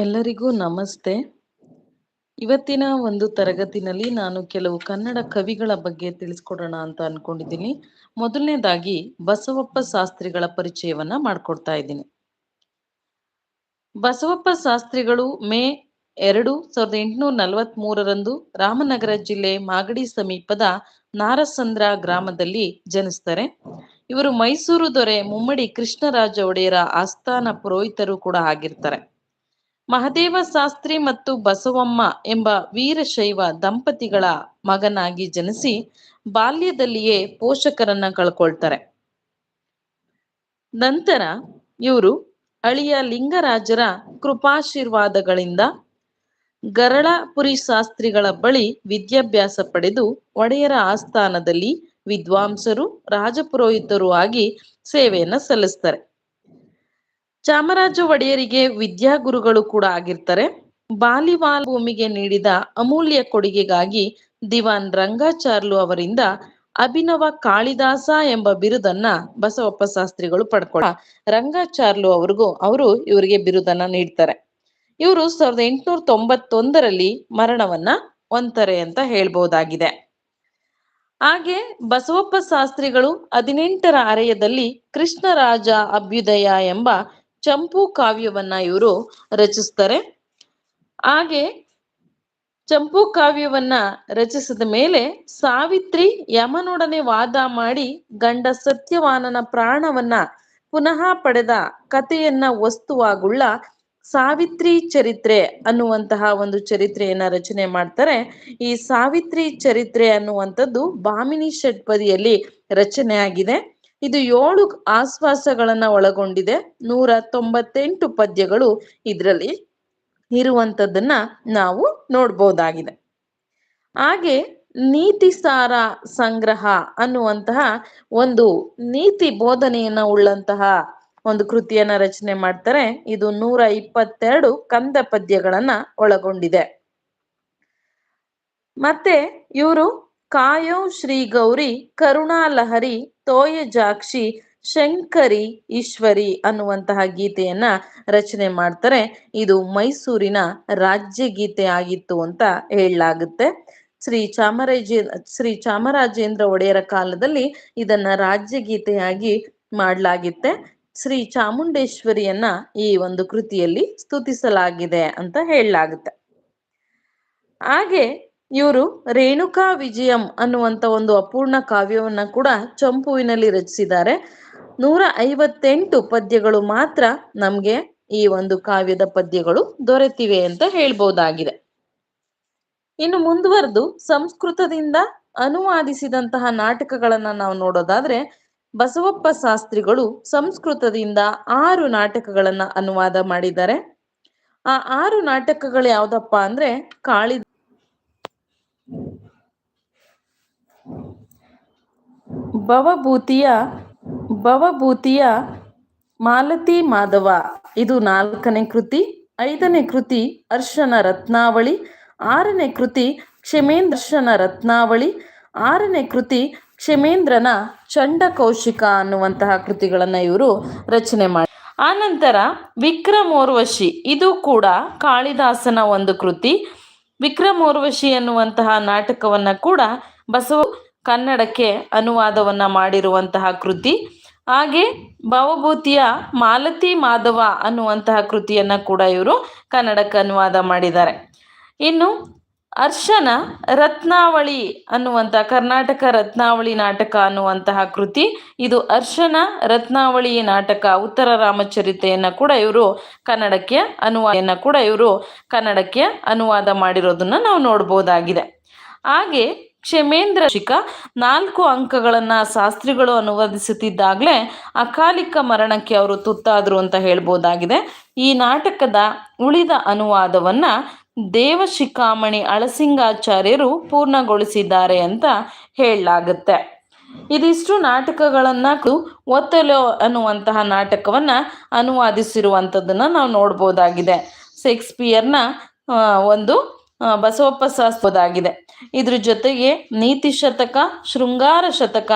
ಎಲ್ಲರಿಗೂ ನಮಸ್ತೆ. ಇವತ್ತಿನ ಒಂದು ತರಗತಿನಲ್ಲಿ ನಾನು ಕೆಲವು ಕನ್ನಡ ಕವಿಗಳ ಬಗ್ಗೆ ತಿಳಿಸ್ಕೊಡೋಣ ಅಂತ ಅನ್ಕೊಂಡಿದ್ದೀನಿ. ಮೊದಲನೇದಾಗಿ ಬಸವಪ್ಪ ಶಾಸ್ತ್ರಿಗಳ ಪರಿಚಯವನ್ನ ಮಾಡ್ಕೊಡ್ತಾ ಇದ್ದೀನಿ. ಬಸವಪ್ಪ ಶಾಸ್ತ್ರಿಗಳು ಮೇ ಎರಡು ಸಾವಿರದ ಎಂಟುನೂರ ನಲವತ್ತ್ ಮೂರರಂದು ರಾಮನಗರ ಜಿಲ್ಲೆ ಮಾಗಡಿ ಸಮೀಪದ ನಾರಸಂದ್ರ ಗ್ರಾಮದಲ್ಲಿ ಜನಿಸ್ತಾರೆ. ಇವರು ಮೈಸೂರು ದೊರೆ ಮುಮ್ಮಡಿ ಕೃಷ್ಣರಾಜ ಒಡೆಯರ ಆಸ್ಥಾನ ಪುರೋಹಿತರು ಕೂಡ ಆಗಿರ್ತಾರೆ. ಮಹದೇವ ಶಾಸ್ತ್ರಿ ಮತ್ತು ಬಸವಮ್ಮ ಎಂಬ ವೀರಶೈವ ದಂಪತಿಗಳ ಮಗನಾಗಿ ಜನಿಸಿ ಬಾಲ್ಯದಲ್ಲಿಯೇ ಪೋಷಕರನ್ನ ಕಳ್ಕೊಳ್ತಾರೆ. ನಂತರ ಇವರು ಅಳಿಯ ಲಿಂಗರಾಜರ ಕೃಪಾಶೀರ್ವಾದಗಳಿಂದ ಗರಳಪುರಿ ಶಾಸ್ತ್ರಿಗಳ ಬಳಿ ವಿದ್ಯಾಭ್ಯಾಸ ಪಡೆದು ಒಡೆಯರ ಆಸ್ಥಾನದಲ್ಲಿ ವಿದ್ವಾಂಸರು, ರಾಜಪುರೋಹಿತರು ಆಗಿ ಸೇವೆಯನ್ನ ಸಲ್ಲಿಸ್ತಾರೆ. ಚಾಮರಾಜ ಒಡೆಯರಿಗೆ ವಿದ್ಯಾಗುರುಗಳು ಕೂಡ ಆಗಿರ್ತಾರೆ. ಬಾಲಿವಾಲ್ ಭೂಮಿಗೆ ನೀಡಿದ ಅಮೂಲ್ಯ ಕೊಡುಗೆಗಾಗಿ ದಿವಾನ್ ರಂಗಾಚಾರ್ಲು ಅವರಿಂದ ಅಭಿನವ ಕಾಳಿದಾಸ ಎಂಬ ಬಿರುದನ್ನ ಬಸವಪ್ಪ ಶಾಸ್ತ್ರಿಗಳು ಪಡ್ಕೊಳ, ರಂಗಾಚಾರ್ಲು ಅವ್ರಿಗೂ ಅವರು ಇವರಿಗೆ ಬಿರುದನ್ನ ನೀಡ್ತಾರೆ. ಇವರು ಸಾವಿರದ ಎಂಟುನೂರ ತೊಂಬತ್ತೊಂದರಲ್ಲಿ ಮರಣವನ್ನ ಹೊಂತಾರೆ ಅಂತ ಹೇಳ್ಬಹುದಾಗಿದೆ ಹಾಗೆ ಬಸವಪ್ಪ ಶಾಸ್ತ್ರಿಗಳು ಹದಿನೆಂಟರ ಅರೆಯದಲ್ಲಿ ಕೃಷ್ಣರಾಜ ಅಭ್ಯುದಯ ಎಂಬ ಚಂಪು ಕಾವ್ಯವನ್ನ ಇವರು ರಚಿಸ್ತಾರೆ. ಹಾಗೆ ಚಂಪು ಕಾವ್ಯವನ್ನ ರಚಿಸಿದ ಮೇಲೆ ಸಾವಿತ್ರಿ ಯಮನೊಡನೆ ವಾದ ಮಾಡಿ ಗಂಡ ಸತ್ಯವಾನನ ಪ್ರಾಣವನ್ನ ಪುನಃ ಪಡೆದ ಕಥೆಯನ್ನ ವಸ್ತುವಾಗುಳ್ಳ ಸಾವಿತ್ರಿ ಚರಿತ್ರೆ ಅನ್ನುವಂತಹ ಒಂದು ಚರಿತ್ರೆಯನ್ನ ರಚನೆ ಮಾಡ್ತಾರೆ. ಈ ಸಾವಿತ್ರಿ ಚರಿತ್ರೆ ಅನ್ನುವಂಥದ್ದು ಬಾಮಿನಿ ಷಟ್ಪದಿಯಲ್ಲಿ ರಚನೆ ಆಗಿದೆ ಇದು ಏಳು ಆಶ್ವಾಸಗಳನ್ನ ಒಳಗೊಂಡಿದೆ. ನೂರ ತೊಂಬತ್ತೆಂಟು ಪದ್ಯಗಳು ಇದರಲ್ಲಿ ಇರುವಂತದ್ದನ್ನ ನಾವು ನೋಡ್ಬೋದಾಗಿದೆ. ಹಾಗೆ ನೀತಿ ಸಾರ ಸಂಗ್ರಹ ಅನ್ನುವಂತಹ ಒಂದು ನೀತಿ ಬೋಧನೆಯನ್ನ ಉಳ್ಳಂತಹ ಒಂದು ಕೃತಿಯನ್ನ ರಚನೆ ಮಾಡ್ತಾರೆ. ಇದು ನೂರ ಇಪ್ಪತ್ತೆರಡು ಕಂದ ಪದ್ಯಗಳನ್ನ ಒಳಗೊಂಡಿದೆ. ಮತ್ತೆ ಇವರು ಕಾಯೋ ಶ್ರೀ ಗೌರಿ ಕರುಣಾಲಹರಿ ತೋಯಜಾಕ್ಷಿ ಶಂಕರಿ ಈಶ್ವರಿ ಅನ್ನುವಂತಹ ಗೀತೆಯನ್ನ ರಚನೆ ಮಾಡ್ತಾರೆ. ಇದು ಮೈಸೂರಿನ ರಾಜ್ಯ ಗೀತೆ ಆಗಿತ್ತು ಅಂತ ಹೇಳಲಾಗುತ್ತೆ. ಶ್ರೀ ಚಾಮರಾಜೇ, ಶ್ರೀ ಚಾಮರಾಜೇಂದ್ರ ಒಡೆಯರ ಕಾಲದಲ್ಲಿ ಇದನ್ನ ರಾಜ್ಯ ಗೀತೆಯಾಗಿ ಮಾಡಲಾಗಿತ್ತೆ. ಶ್ರೀ ಚಾಮುಂಡೇಶ್ವರಿಯನ್ನ ಈ ಒಂದು ಕೃತಿಯಲ್ಲಿ ಸ್ತುತಿಸಲಾಗಿದೆ ಅಂತ ಹೇಳಲಾಗುತ್ತೆ. ಹಾಗೆ ಇವರು ರೇಣುಕಾ ವಿಜಯಂ ಅನ್ನುವಂತ ಒಂದು ಅಪೂರ್ಣ ಕಾವ್ಯವನ್ನ ಕೂಡ ಚಂಪುವಿನಲ್ಲಿ ರಚಿಸಿದ್ದಾರೆ. ನೂರ ಐವತ್ತೆಂಟು ಪದ್ಯಗಳು ಮಾತ್ರ ನಮ್ಗೆ ಈ ಒಂದು ಕಾವ್ಯದ ಪದ್ಯಗಳು ದೊರೆತಿವೆ ಅಂತ ಹೇಳ್ಬೋದಾಗಿದೆ. ಇನ್ನು ಮುಂದುವರೆದು ಸಂಸ್ಕೃತದಿಂದ ಅನುವಾದಿಸಿದಂತಹ ನಾಟಕಗಳನ್ನ ನಾವು ನೋಡೋದಾದ್ರೆ ಬಸವಪ್ಪ ಶಾಸ್ತ್ರಿಗಳು ಸಂಸ್ಕೃತದಿಂದ ಆರು ನಾಟಕಗಳನ್ನ ಅನುವಾದ ಮಾಡಿದ್ದಾರೆ. ಆ ಆರು ನಾಟಕಗಳು ಯಾವ್ದಪ್ಪ ಅಂದ್ರೆ ಕಾಳಿ ಭವಭೂತಿಯ ಭವಭೂತಿಯ ಮಾಲತಿ ಮಾಧವ. ಇದು ನಾಲ್ಕನೇ ಕೃತಿ, ಐದನೇ ಕೃತಿ ಅರ್ಶನ ರತ್ನಾವಳಿ, ಆರನೇ ಕೃತಿ ಕ್ಷಮೇಂದ್ರಶನ ರತ್ನಾವಳಿ, ಆರನೇ ಕೃತಿ ಕ್ಷಮೇಂದ್ರನ ಚಂಡಕೌಶಿಕ ಅನ್ನುವಂತಹ ಕೃತಿಗಳನ್ನ ಇವರು ರಚನೆ ಮಾಡಿ ಆನಂತರ ವಿಕ್ರಮೋರ್ವಶಿ. ಇದು ಕೂಡ ಕಾಳಿದಾಸನ ಒಂದು ಕೃತಿ. ವಿಕ್ರಮೋರ್ವಶಿ ಅನ್ನುವಂತಹ ನಾಟಕವನ್ನ ಕೂಡ ಬಸವ ಕನ್ನಡಕ್ಕೆ ಅನುವಾದವನ್ನ ಮಾಡಿರುವಂತಹ ಕೃತಿ. ಹಾಗೆ ಭಾವಭೂತಿಯ ಮಾಲತಿ ಮಾಧವ ಅನ್ನುವಂತಹ ಕೃತಿಯನ್ನ ಕೂಡ ಇವರು ಕನ್ನಡಕ್ಕೆ ಅನುವಾದ ಮಾಡಿದ್ದಾರೆ. ಇನ್ನು ಅರ್ಶನ ರತ್ನಾವಳಿ ಅನ್ನುವಂಥ ಕರ್ನಾಟಕ ರತ್ನಾವಳಿ ನಾಟಕ ಅನ್ನುವಂತಹ ಕೃತಿ. ಇದು ಅರ್ಶನ ರತ್ನಾವಳಿ ನಾಟಕ, ಉತ್ತರ ರಾಮಚರಿತೆಯನ್ನು ಕೂಡ ಇವರು ಕನ್ನಡಕ್ಕೆ ಅನುವಾದವನ್ನು ಕೂಡ ಇವರು ಕನ್ನಡಕ್ಕೆ ಅನುವಾದ ಮಾಡಿರೋದನ್ನು ನಾವು ನೋಡ್ಬೋದಾಗಿದೆ. ಹಾಗೆ ಕ್ಷಮೇಂದ್ರ ಶಿಕ ನಾಲ್ಕು ಅಂಕಗಳನ್ನು ಶಾಸ್ತ್ರಿಗಳು ಅನುವಾದಿಸುತ್ತಿದ್ದಾಗಲೇ ಅಕಾಲಿಕ ಮರಣಕ್ಕೆ ಅವರು ತುತ್ತಾದರು ಅಂತ ಹೇಳ್ಬೋದಾಗಿದೆ. ಈ ನಾಟಕದ ಉಳಿದ ಅನುವಾದವನ್ನು ದೇವಶಿಖಾಮಣಿ ಅಳಸಿಂಗಾಚಾರ್ಯರು ಪೂರ್ಣಗೊಳಿಸಿದ್ದಾರೆ ಅಂತ ಹೇಳಲಾಗುತ್ತೆ. ಇದಿಷ್ಟು ನಾಟಕಗಳನ್ನು ಒತ್ತಲೋ ಅನ್ನುವಂತಹ ನಾಟಕವನ್ನು ಅನುವಾದಿಸಿರುವಂಥದ್ದನ್ನು ನಾವು ನೋಡ್ಬೋದಾಗಿದೆ. ಶೇಕ್ಸ್ಪಿಯರ್ನ ಒಂದು ಬಸವಪ್ಪ ಇದ್ರ ಜೊತೆಗೆ ನೀತಿ ಶತಕ, ಶೃಂಗಾರ ಶತಕ,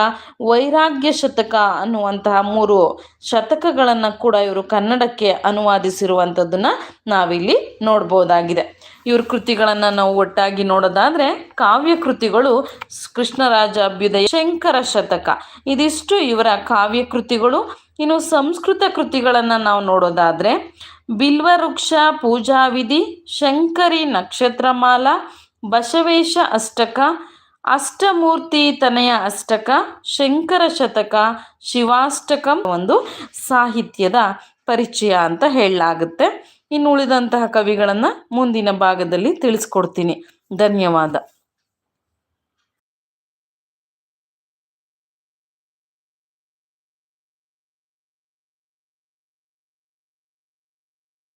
ವೈರಾಗ್ಯ ಶತಕ ಅನ್ನುವಂತಹ ಮೂರು ಶತಕಗಳನ್ನು ಕೂಡ ಇವರು ಕನ್ನಡಕ್ಕೆ ಅನುವಾದಿಸಿರುವಂಥದ್ದನ್ನ ನಾವಿಲ್ಲಿ ನೋಡ್ಬೋದಾಗಿದೆ. ಇವ್ರ ಕೃತಿಗಳನ್ನು ನಾವು ಒಟ್ಟಾಗಿ ನೋಡೋದಾದ್ರೆ ಕಾವ್ಯ ಕೃತಿಗಳು ಕೃಷ್ಣರಾಜ ಅಭ್ಯುದಯ ಶಂಕರ ಶತಕ. ಇದಿಷ್ಟು ಇವರ ಕಾವ್ಯ ಕೃತಿಗಳು. ಇನ್ನು ಸಂಸ್ಕೃತ ಕೃತಿಗಳನ್ನು ನಾವು ನೋಡೋದಾದ್ರೆ ಬಿಲ್ವವೃಕ್ಷ ಪೂಜಾವಿಧಿ, ಶಂಕರಿ ನಕ್ಷತ್ರಮಾಲ, ಬಸವೇಶ ಅಷ್ಟಕ, ಅಷ್ಟಮೂರ್ತಿ ತನಯ ಅಷ್ಟಕ, ಶಂಕರ ಶತಕ, ಶಿವಾಷ್ಟಕಂ ಒಂದು ಸಾಹಿತ್ಯದ ಪರಿಚಯ ಅಂತ ಹೇಳಲಾಗುತ್ತೆ. ಇನ್ನು ಉಳಿದಂತಹ ಕವಿಗಳನ್ನು ಮುಂದಿನ ಭಾಗದಲ್ಲಿ ತಿಳಿಸ್ಕೊಡ್ತೀನಿ. ಧನ್ಯವಾದ.